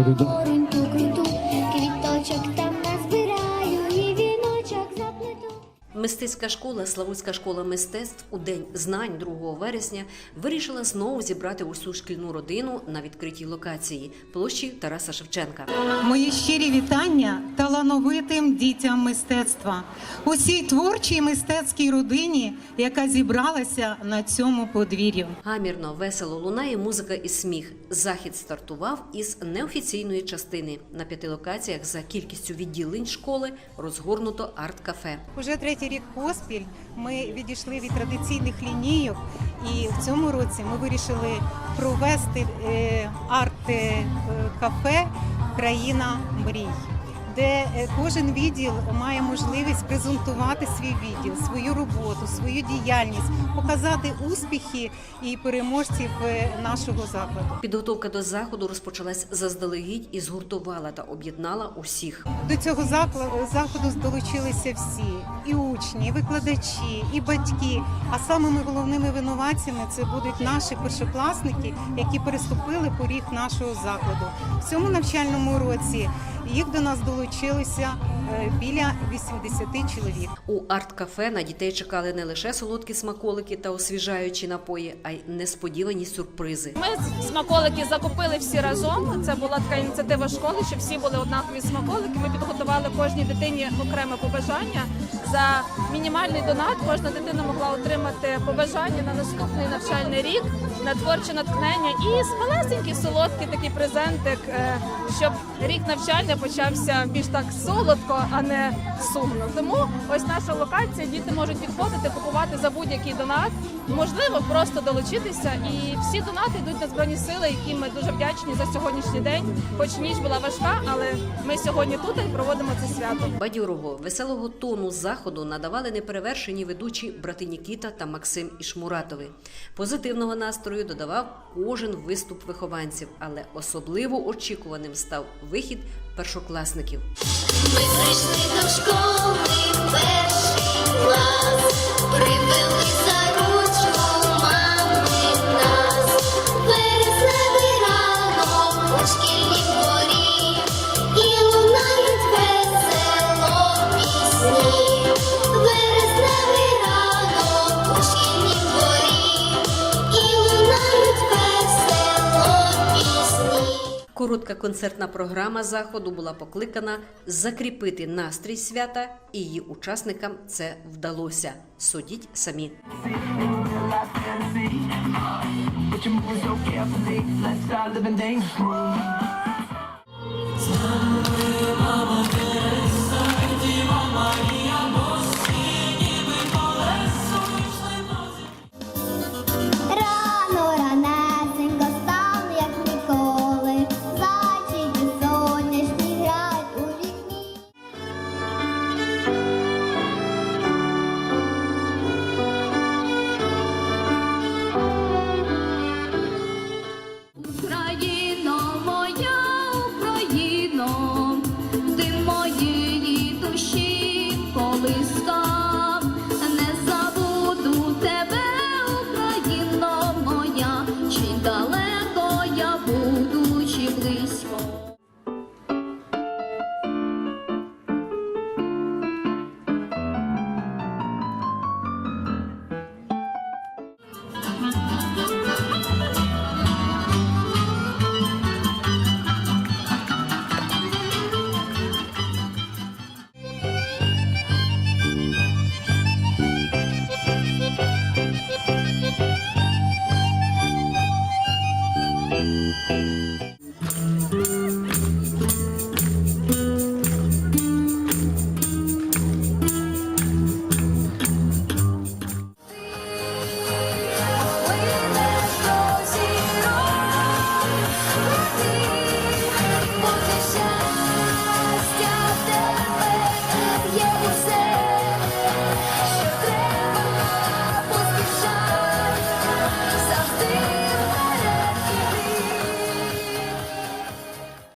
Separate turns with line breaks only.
തുടരുന്നു
Мистецька школа Славутська школа мистецтв у день знань 2 вересня вирішила знову зібрати усю шкільну родину на відкритій локації площі Тараса Шевченка.
Мої щирі вітання талановитим дітям мистецтва, усій творчій мистецькій родині, яка зібралася на цьому подвір'ю.
Гамірно, весело лунає музика і сміх. Захід стартував із неофіційної частини. На п'яти локаціях за кількістю відділень школи розгорнуто арт-кафе.
Уже третій рік поспіль ми відійшли від традиційних лінійок, і в цьому році ми вирішили провести е, арт-кафе Країна мрій. Де е, кожен відділ має можливість презентувати свій відділ, свою роботу, свою діяльність, показати успіхи і переможців е, нашого закладу.
Підготовка до заходу розпочалась заздалегідь і згуртувала та об'єднала усіх.
До цього заходу долучилися всі і учні, і викладачі, і батьки. А самими головними винуватцями це будуть наші першокласники, які переступили поріг нашого закладу. В цьому навчальному році їх до нас долучилося е, біля 80 чоловік.
У арт-кафе на дітей чекали не лише солодкі смаколики та освіжаючі напої, а й несподівані сюрпризи.
Ми смаколики закупили всі разом. Це була така ініціатива школи, щоб всі були однакові смаколики. Ми підготували кожній дитині окреме побажання. За мінімальний донат кожна дитина могла отримати побажання на наступний навчальний рік на творче натхнення і з малесенький солодкий такий презентик, е, щоб рік навчання почався більш так солодко, а не сумно. Тому ось наша локація. Діти можуть підходити, купувати за будь-який донат. Можливо, просто долучитися. І всі донати йдуть на збройні сили, які ми дуже вдячні за сьогоднішній день. Хоч ніч була важка, але ми сьогодні тут і проводимо це свято.
Бадьорого, веселого тону заходу надавали неперевершені ведучі брати Нікіта та Максим Ішмуратови. Позитивного настрою додавав кожен виступ вихованців, але особливо очікуваним став вихід першокласників.
Прийшли до школи в
Коротка концертна програма заходу була покликана закріпити настрій свята, і її учасникам це вдалося. Судіть самі.
Let's start living dangerously. Please.